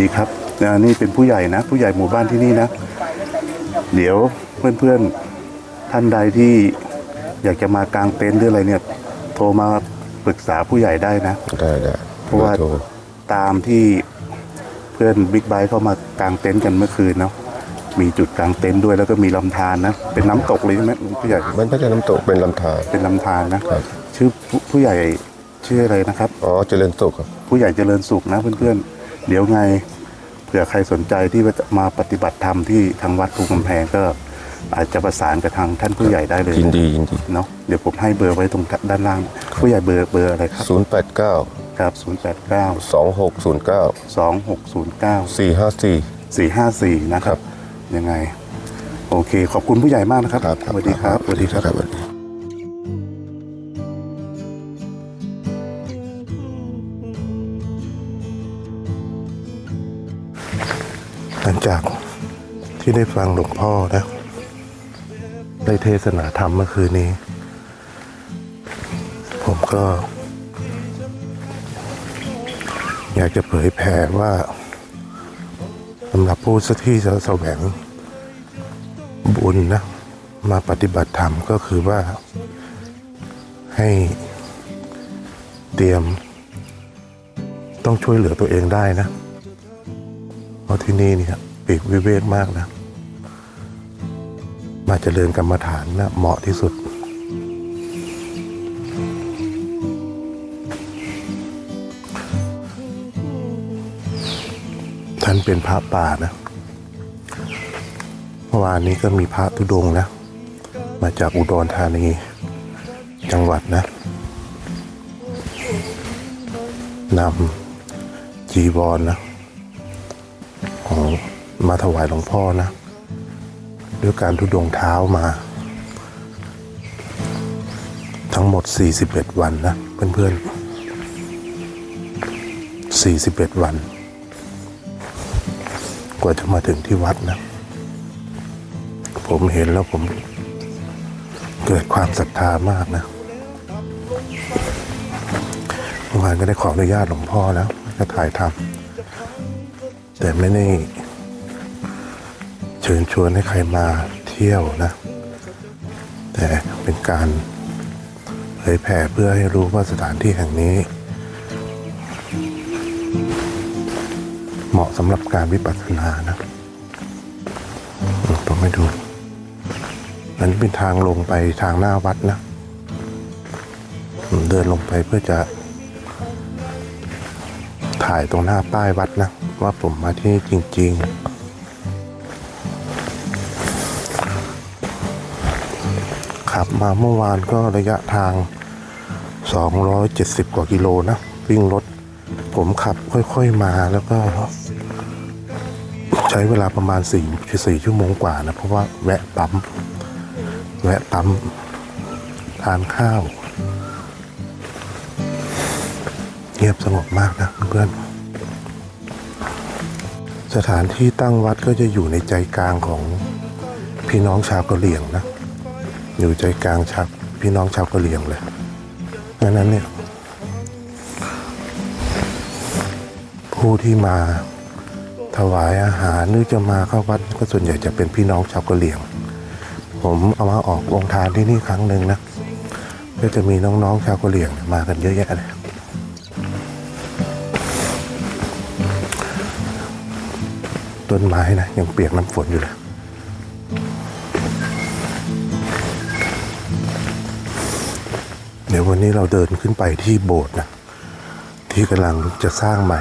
สวัสดีครับอ่านี่เป็นผู้ใหญ่นะ ผู้ใหญ่หมู่บ้านที่นี่นะ เดี๋ยวเพื่อนๆท่านใดที่อยากจะมากางเต็นท์หรืออะไรเนี่ย โทรมาปรึกษาผู้ใหญ่ได้นะ ได้ได้เพราะว่าโทรตามที่เพื่อนบิ๊กไบค์เข้ามากางเต็นท์กันเมื่อคืนเนาะมีจุดกางเต็นท์ด้วยแล้วก็มีลำธารนะ เป็นน้ำตกเลยใช่ไหมผู้ใหญ่มันไม่ใช่น้ำตกเป็นลำธารเป็นลำธารนะครับชื่อผู้ผู้ใหญ่ชื่ออะไรนะครับ อ๋อเจริญสุขครับผู้ใหญ่เจริญสุขนะเพื่อนๆเดี๋ยวไงเผื่อใครสนใจที่จะมาปฏิบัติธรรมที่ทางวัดภูกำแพงก็อาจจะประสานกับทางท่านผู้ใหญ่ได้เลยยินดียินดีเนาะเดี๋ยวผมให้เบอร์ไว้ตรงด้านล่าง ผู้ใหญ่เบอร์เบอร์อะไรครับศูนย์แปดเก้าครับ 0 8 9สองหกศูนย์เก้า2 6 0 9สี่ห้าสี่4 5 4 นะครับ ยังไง โอเค ขอบคุณผู้ใหญ่มากนะครับสวัสดีครับสวัสดีครับ ลังจากที่ได้ฟังหลวงพ่อนะได้เทศนาธรรมเมื่อคืนนี้ ผมก็ อยากจะเผยแผ่ว่าสำหรับผู้ที่จะแสวงบุญนะ มาปฏิบัติธรรมก็คือว่าให้เตรียมต้องช่วยเหลือตัวเองได้นะ ราะที่นี่เนี่ยปีกวิเวกมากนะ มาเจริญกรรมฐานนะเหมาะที่สุด ท่านเป็นพระป่านะเมื่อวานนี้ก็มีพระธุดงนะ มาจากอุดรธานีจังหวัดนะนำจีวรนนะ มาถวายหลวงพ่อนะด้วยการทุดงเท้ามา ทั้งหมด 41 วันนะเพื่อนๆ 41 วัน กว่าจะมาถึงที่วัดนะ ผมเห็นแล้วผมเกิดความศรัทธามากนะเมื่อวานก็ได้ขออนุญาตหลวงพ่อแล้วจะถ่ายทำแต่ไม่ได้ ชิญชวนให้ใครมาเที่ยวนะ แต่เป็นการเผยแผ่เพื่อให้รู้ว่าสถานที่แห่งนี้ เหมาะสำหรับการวิปัสสนานะผมไม่ดูอันนี้เป็นทางลงไปทางหน้าวัดนะเดินลงไปเพื่อจะ ถ่ายตรงหน้าป้ายวัดนะ ว่าผมมาที่นี่จริง ๆ มาเมื่อวานก็ระยะทาง 270 กว่ากิโลนะ วิ่งรถ ผมขับค่อยๆมาแล้วก็ ใช้เวลาประมาณ 4 4 ชั่วโมงกว่านะ เพราะว่าแวะปั๊ม แวะปั๊ม ทานข้าว เงียบสงบมากนะเพื่อนสถานที่ตั้งวัดก็จะอยู่ในใจกลางของพี่น้องชาวกะเหรี่ยงนะ อยู่ใจกลางชาวพี่น้องชาวกะเหรี่ยงเลยดังนั้นเนี่ย ผู้ที่มาถวายอาหารหรือจะมาเข้าวัดก็ส่วนใหญ่จะเป็นพี่น้องชาวกะเหรี่ยง ผมเอามาออกโรงทานที่นี่ครั้งหนึ่งนะก็จะมีน้องๆชาวกะเหรี่ยงมากันเยอะแยะเลยต้นไม้นะยังเปียกน้ำฝนอยู่เลย เดี๋ยววันนี้เราเดินขึ้นไปที่โบสถ์นะ ที่กำลังจะสร้างใหม่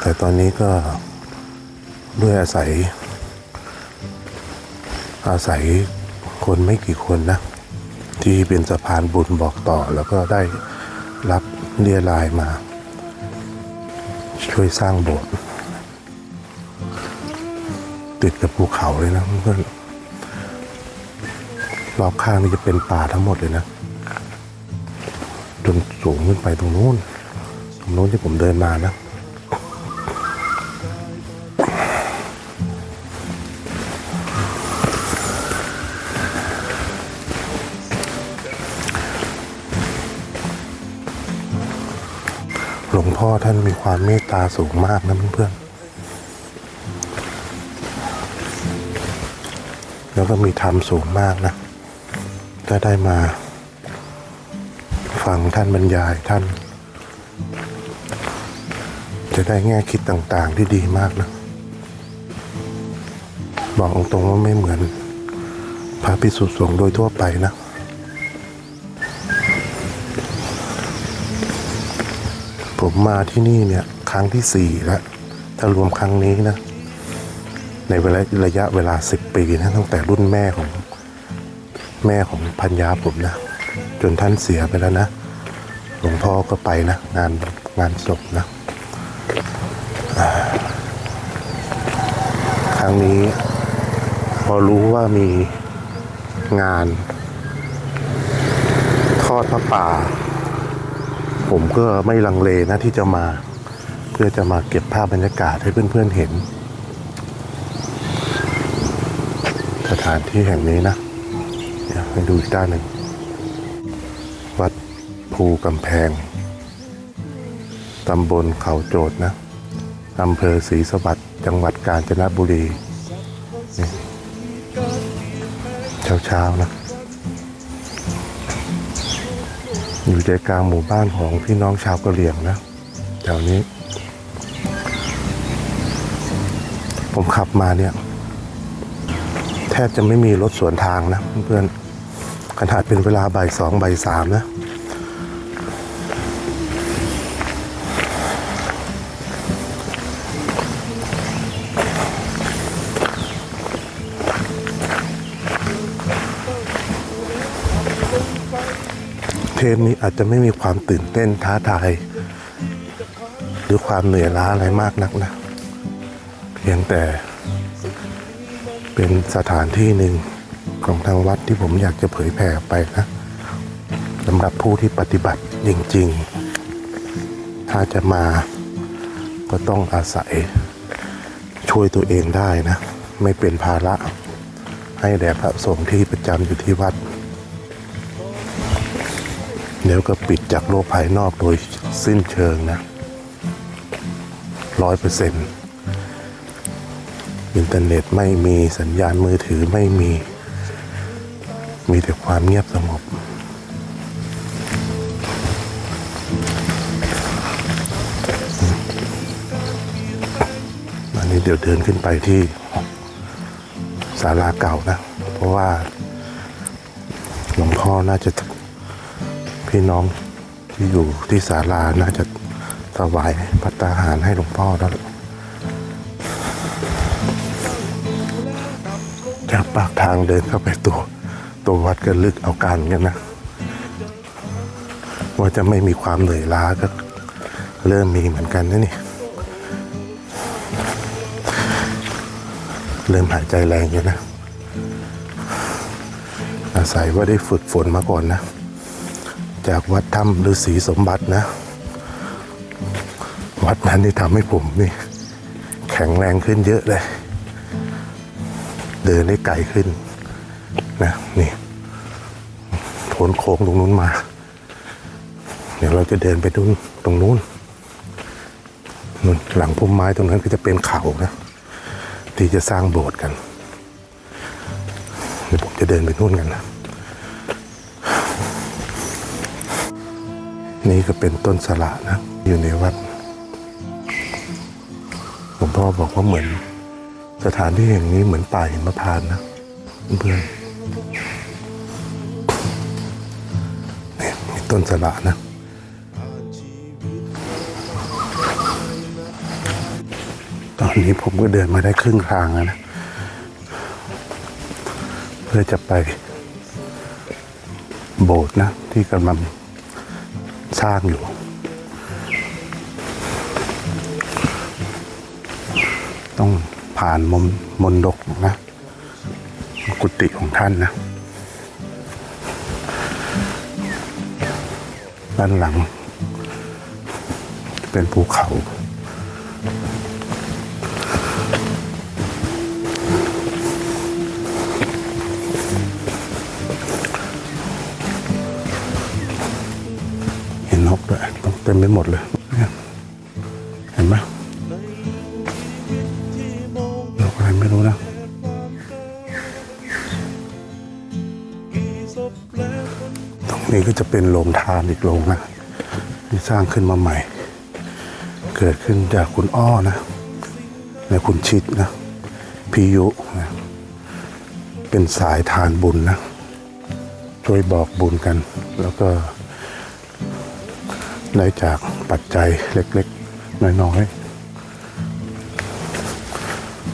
แต่ตอนนี้ก็ด้วยอาศัย อาศัยคนไม่กี่คนนะ ที่เป็นสะพานบุญบอกต่อแล้วก็ได้รับเรียลายมา ช่วยสร้างโบสถ์ติดกับภูเขาเลยนะเพื่อนรอบข้างนี่จะเป็นป่าทั้งหมดเลยนะ นสูงขึ้นไปตรงนู้นตรงนู้นที่ผมเดินมานะหลวงพ่อท่านมีความเมตตาสูงมากนะเพื่อนๆ แล้วก็มีธรรมสูงมากนะก็ได้มา ฟังท่านบรรยายท่าน จะได้แง่คิดต่างๆที่ดีมากนะ บอกตรงๆว่าไม่เหมือนพระพิสุสงฆ์โดยทั่วไปนะ ผมมาที่นี่เนี่ย ครั้งที่สี่แล้วถ้ารวมครั้งนี้นะ ในเวลาระยะเวลาสิบปีนะตั้งแต่รุ่นแม่ของแม่ของพัญญาผมนะ จนท่านเสียไปแล้วนะ หลวงพ่อก็ไปนะ งานงานศพนะ ครั้งนี้ พอรู้ว่ามีงาน ทอดพระป่า ผมก็ไม่ลังเลนะที่จะมา เพื่อจะมาเก็บภาพบรรยากาศให้เพื่อนๆเห็น สถานที่แห่งนี้นะให้ดูอีกด้านหนึ่ง ภูกำแพง ตำบลเขาโจดนะอำเภอศรีสวัสดิ์จังหวัดกาญจนบุรีนี่เช้าๆนะ อยู่ใจกลางหมู่บ้านของพี่น้องชาวกะเหรี่ยงนะแถวนี้ ผมขับมาเนี่ย แทบจะไม่มีรถสวนทางนะเพื่อนขนาดเป็นเวลาบ่ายสองบ่ายสามนะ เทปนี้อาจจะไม่มีความตื่นเต้นท้าทาย หรือความเหนื่อยล้าอะไรมากนักนะ เพียงแต่เป็นสถานที่หนึ่งของทางวัดที่ผมอยากจะเผยแผ่ไปนะสำหรับผู้ที่ปฏิบัติจริง ๆ ถ้าจะมาก็ต้องอาศัยช่วยตัวเองได้นะ ไม่เป็นภาระให้แด่พระสงฆ์ที่ประจำอยู่ที่วัด เดี๋ยวก็ปิดจากโลกภายนอกโดยสิ้นเชิงนะร้อยเปอร์เซ็นต์อินเทอร์เน็ตไม่มีสัญญาณมือถือไม่มี มีแต่ความเงียบสงบ อันนี้เดี๋ยวเดินขึ้นไปที่ศาลาเก่านะ เพราะว่าหลวงพ่อน่าจะ พี่น้องที่อยู่ที่ศาลาน่าจะถวายพัตตาหารให้หลวงพ่อแล้วจากปากทางเดินเข้าไปตัวตัววัดก็ลึกเอาการกันนะ ว่าจะไม่มีความเหนื่อยล้าก็เริ่มมีเหมือนกันนะนี่ เริ่มหายใจแรงอยู่นะ อาศัยว่าได้ฝึกฝนมาก่อนนะ จากวัดถ้ำฤาษีสมบัตินะ วัดนั้นที่ทำให้ผมนี่ แข็งแรงขึ้นเยอะเลย เดินได้ไกลขึ้นนะนี่พ้นโค้งตรงนู้นมา เดี๋ยวเราจะเดินไปตรงตรงนู้นนู่นหลังพุ่มไม้ตรงนั้นก็จะเป็นเขานะที่จะสร้างโบสถ์กันเดี๋ยวผมจะเดินไปนู่นกันนะ นี่ก็เป็นต้นสละนะ อยู่ในวัดหลวงพ่อบอกว่าเหมือน สถานที่แห่งนี้เหมือนป่าหิมพานนะเพื่อนนี่มีต้นสละนะตอนนี้ผมก็เดินมาได้ครึ่งทางแล้วนะ เพื่อจะไปโบสถ์นะ ที่กำลัง สร้างอยู่ ต้องผ่านมนมนดกนะ กุฏิของท่านนะ ด้านหลัง เป็นภูเขา บด้วยเต็มไปหมดเลย เห็นไหมดอกอะไรไม่รู้นะตรงนี้ก็จะเป็นโรงทานอีกโรงนะที่สร้างขึ้นมาใหม่ เกิดขึ้นจากคุณอ้อนะในคุณชิดนะพิยุนะเป็นสายทานบุญนะ ช่วยบอกบุญกันแล้วก็ ได้จากปัจจัยเล็กๆ น้อยๆ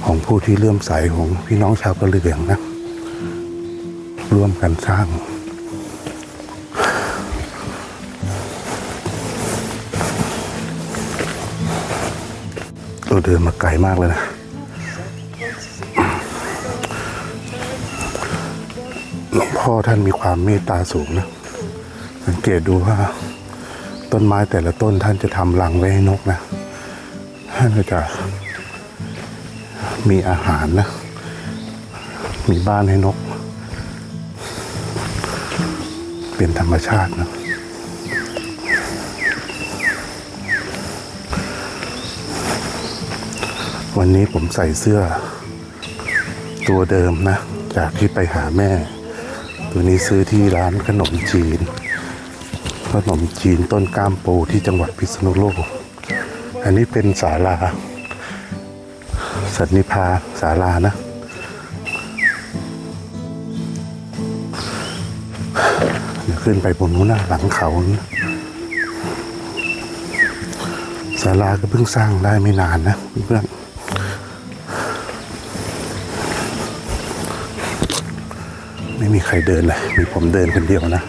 ของผู้ที่เลื่อมใสของพี่น้องชาวกะเหรี่ยงนะ ร่วมกันสร้างเราเดินมาไกลมากเลยนะ หลวงพ่อท่านมีความเมตตาสูงนะ สังเกตดูว่า ต้นไม้แต่ละต้นท่านจะทำรังไว้ให้นกนะ ท่านก็จะมีอาหารนะ มีบ้านให้นก เป็นธรรมชาตินะวันนี้ผมใส่เสื้อ ตัวเดิมนะ จากที่ไปหาแม่ ตัวนี้ซื้อที่ร้านขนมจีน นมจีนต้นกล้ามปูที่จังหวัดพิษณุโลก อันนี้เป็นศาลา สันนิพาศาลานะ เดี๋ยวขึ้นไปบนนู้นนะหลังเขานะศาลาก็เพิ่งสร้างได้ไม่นานนะเพื่อนไม่มีใครเดินเลย มีผมเดินคนเดียวนะ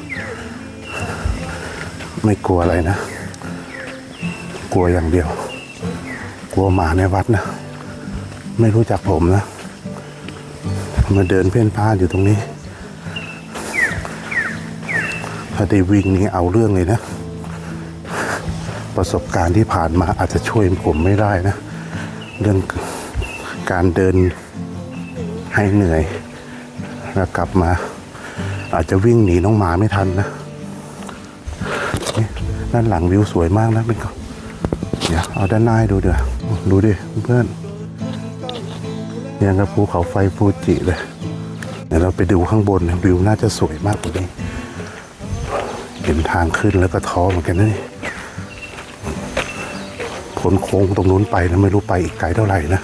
ไม่กลัวอะไรนะ กลัวอย่างเดียว กลัวหมาในวัดนะ ไม่รู้จักผมนะ มาเดินเพ่นพ่านอยู่ตรงนี้ ถ้าได้วิ่งนี่เอาเรื่องเลยนะ ประสบการณ์ที่ผ่านมาอาจจะช่วยผมไม่ได้นะ เรื่องการเดินให้เหนื่อย แล้วกลับมา อาจจะวิ่งหนีน้องหมาไม่ทันนะ นี่ด้านหลังวิวสวยมากนะเป็นก็เดี๋ยวเอาด้านหน้าให้ดูเดี๋ยวดูดิเพื่อนยังกับภูเขาไฟฟูจิเลยเดี๋ยวเราไปดูข้างบนนะวิวน่าจะสวยมากกว่านี้เห็นทางขึ้นแล้วก็ท้อเหมือนกันนะนี่พ้นโค้งตรงนู้นไปนะไม่รู้ไปอีกไกลเท่าไหร่นะ